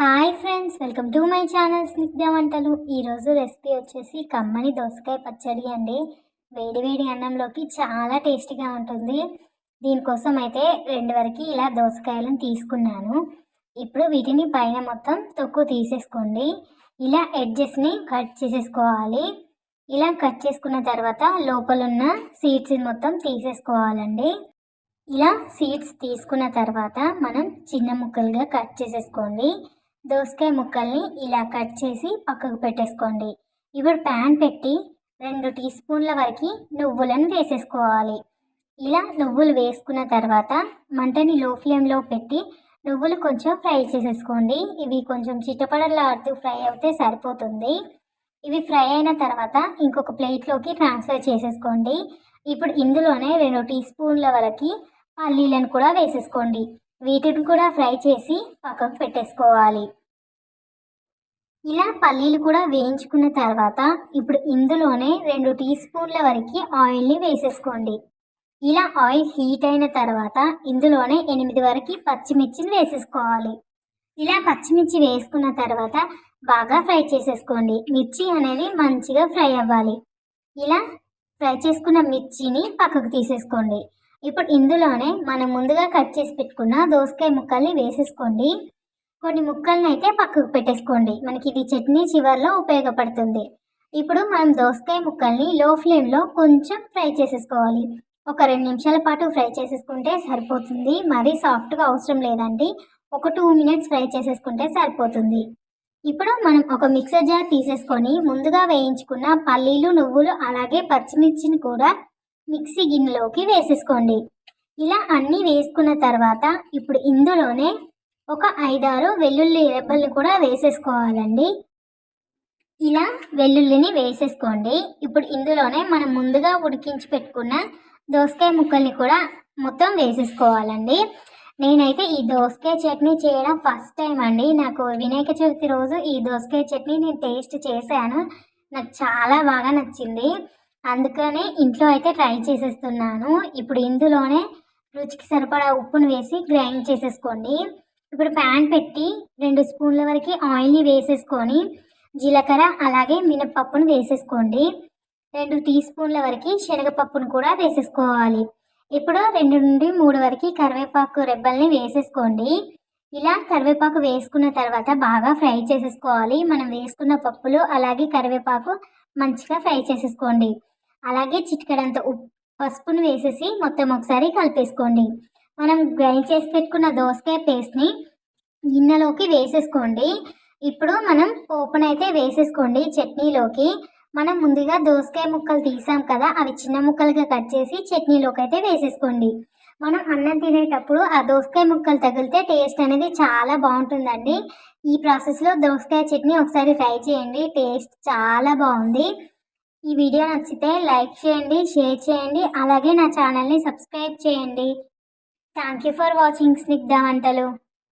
Hi friends welcome to my channel Snigdha వంటలు. ఈరోజు recipe వచ్చేసి కమ్మని దోసకాయ పచ్చడి అండి. వేడి వేడి అన్నంలోకి చాలా టేస్టీగా ఉంటుంది. దీనికోసం అయితే రెండు వరకు ఇలా దోసకాయలను తీసుకున్నాను. ఇప్పుడు వీటిని పైన మొత్తం తొక్కు తీసేసుకోండి. ఇలా ఎడ్జెస్ని కట్ చేసేసుకోవాలి. ఇలా కట్ చేసుకున్న తర్వాత లోపల ఉన్న సీడ్స్ మొత్తం తీసేసుకోవాలండి. ఇలా సీడ్స్ తీసుకున్న తర్వాత మనం చిన్న ముక్కలుగా కట్ చేసేసుకోండి. దోసకాయ ముక్కల్ని ఇలా కట్ చేసి పక్కకు పెట్టేసుకోండి. ఇప్పుడు ప్యాన్ పెట్టి రెండు టీ స్పూన్ల వరకు నువ్వులను వేసేసుకోవాలి. ఇలా నువ్వులు వేసుకున్న తర్వాత మంటని లో ఫ్లేమ్లో పెట్టి నువ్వులు కొంచెం ఫ్రై చేసేసుకోండి. ఇవి కొంచెం చిట్టపడలాడుతూ ఫ్రై అవుతే సరిపోతుంది. ఇవి ఫ్రై అయిన తర్వాత ఇంకొక ప్లేట్లోకి ట్రాన్స్ఫర్ చేసేసుకోండి. ఇప్పుడు ఇందులోనే రెండు టీ స్పూన్ల వరకు పల్లీలను కూడా వేసేసుకోండి. వీటిని కూడా ఫ్రై చేసి పక్కకు పెట్టేసుకోవాలి. ఇలా పల్లీలు కూడా వేయించుకున్న తర్వాత ఇప్పుడు ఇందులోనే రెండు టీ స్పూన్ల వరకు ఆయిల్ని వేసేసుకోండి. ఇలా ఆయిల్ హీట్ అయిన తర్వాత ఇందులోనే ఎనిమిది వరకు పచ్చిమిర్చిని వేసేసుకోవాలి. ఇలా పచ్చిమిర్చి వేసుకున్న తర్వాత బాగా ఫ్రై చేసేసుకోండి. మిర్చి అనేది మంచిగా ఫ్రై అవ్వాలి. ఇలా ఫ్రై చేసుకున్న మిర్చిని పక్కకు తీసేసుకోండి. ఇప్పుడు ఇందులోనే మనం ముందుగా కట్ చేసి పెట్టుకున్న దోసకాయ ముక్కల్ని వేసేసుకోండి. కొన్ని ముక్కల్ని అయితే పక్కకు పెట్టేసుకోండి. మనకి ఇది చట్నీ చివరిలో ఉపయోగపడుతుంది. ఇప్పుడు మనం దోసకాయ ముక్కల్ని లో ఫ్లేమ్లో కొంచెం ఫ్రై చేసేసుకోవాలి. ఒక రెండు నిమిషాల పాటు ఫ్రై చేసేసుకుంటే సరిపోతుంది. మరీ సాఫ్ట్గా అవసరం లేదండి. ఒక టూ మినిట్స్ ఫ్రై చేసేసుకుంటే సరిపోతుంది. ఇప్పుడు మనం ఒక మిక్సర్ జార్ తీసేసుకొని ముందుగా వేయించుకున్న పల్లీలు నువ్వులు అలాగే పచ్చిమిర్చిని కూడా మిక్సీ గిన్నెలోకి వేసేసుకోండి. ఇలా అన్నీ వేసుకున్న తర్వాత ఇప్పుడు ఇందులోనే ఒక ఐదారు వెల్లుల్లి రెబ్బల్ని కూడా వేసేసుకోవాలండి. ఇలా వెల్లుల్లిని వేసేసుకోండి. ఇప్పుడు ఇందులోనే మనం ముందుగా ఉడికించి పెట్టుకున్న దోసకాయ ముక్కల్ని కూడా మొత్తం వేసేసుకోవాలండి. నేనైతే ఈ దోసకాయ చట్నీ చేయడం ఫస్ట్ టైం అండి. నాకు వినాయక చవితి రోజు ఈ దోసకాయ చట్నీ నేను టేస్ట్ చేశాను. నాకు చాలా బాగా నచ్చింది. అందుకనే ఇంట్లో అయితే ట్రై చేసేస్తున్నాను. ఇప్పుడు ఇందులోనే రుచికి సరిపడా ఉప్పును వేసి గ్రైండ్ చేసేసుకోండి. ఇప్పుడు ప్యాన్ పెట్టి రెండు స్పూన్ల వరకు ఆయిల్ని వేసేసుకొని జీలకర్ర అలాగే మినపప్పును వేసేసుకోండి. రెండు టీ స్పూన్ల వరకు శనగపప్పును కూడా వేసేసుకోవాలి. ఇప్పుడు రెండు నుండి మూడు వరకు కరివేపాకు రెబ్బల్ని వేసేసుకోండి. ఇలా కరివేపాకు వేసుకున్న తర్వాత బాగా ఫ్రై చేసేసుకోవాలి. మనం వేసుకున్న పప్పులు అలాగే కరివేపాకు మంచిగా ఫ్రై చేసేసుకోండి. అలాగే చిటికడంత ఉప్పు పసుపును వేసేసి మొత్తం ఒకసారి కలిపేసుకోండి. మనం గ్రైండ్ చేసి పెట్టుకున్న దోసకాయ పేస్ట్ని గిన్నెలోకి వేసేసుకోండి. ఇప్పుడు మనం పోపునైతే వేసేసుకోండి చట్నీలోకి. మనం ముందుగా దోసకాయ ముక్కలు తీసాం కదా అవి చిన్న ముక్కలుగా కట్ చేసి చట్నీలోకి అయితే వేసేసుకోండి. మనం అన్నం తినేటప్పుడు ఆ దోసకాయ ముక్కలు తగిలితే టేస్ట్ అనేది చాలా బాగుంటుందండి. ఈ ప్రాసెస్లో దోసకాయ చట్నీ ఒకసారి ట్రై చేయండి టేస్ట్ చాలా బాగుంది. ఈ వీడియో నచ్చితే లైక్ చేయండి షేర్ చేయండి అలాగే నా ఛానల్ని సబ్స్క్రైబ్ చేయండి. Thank you for watching Snigdha వంటలు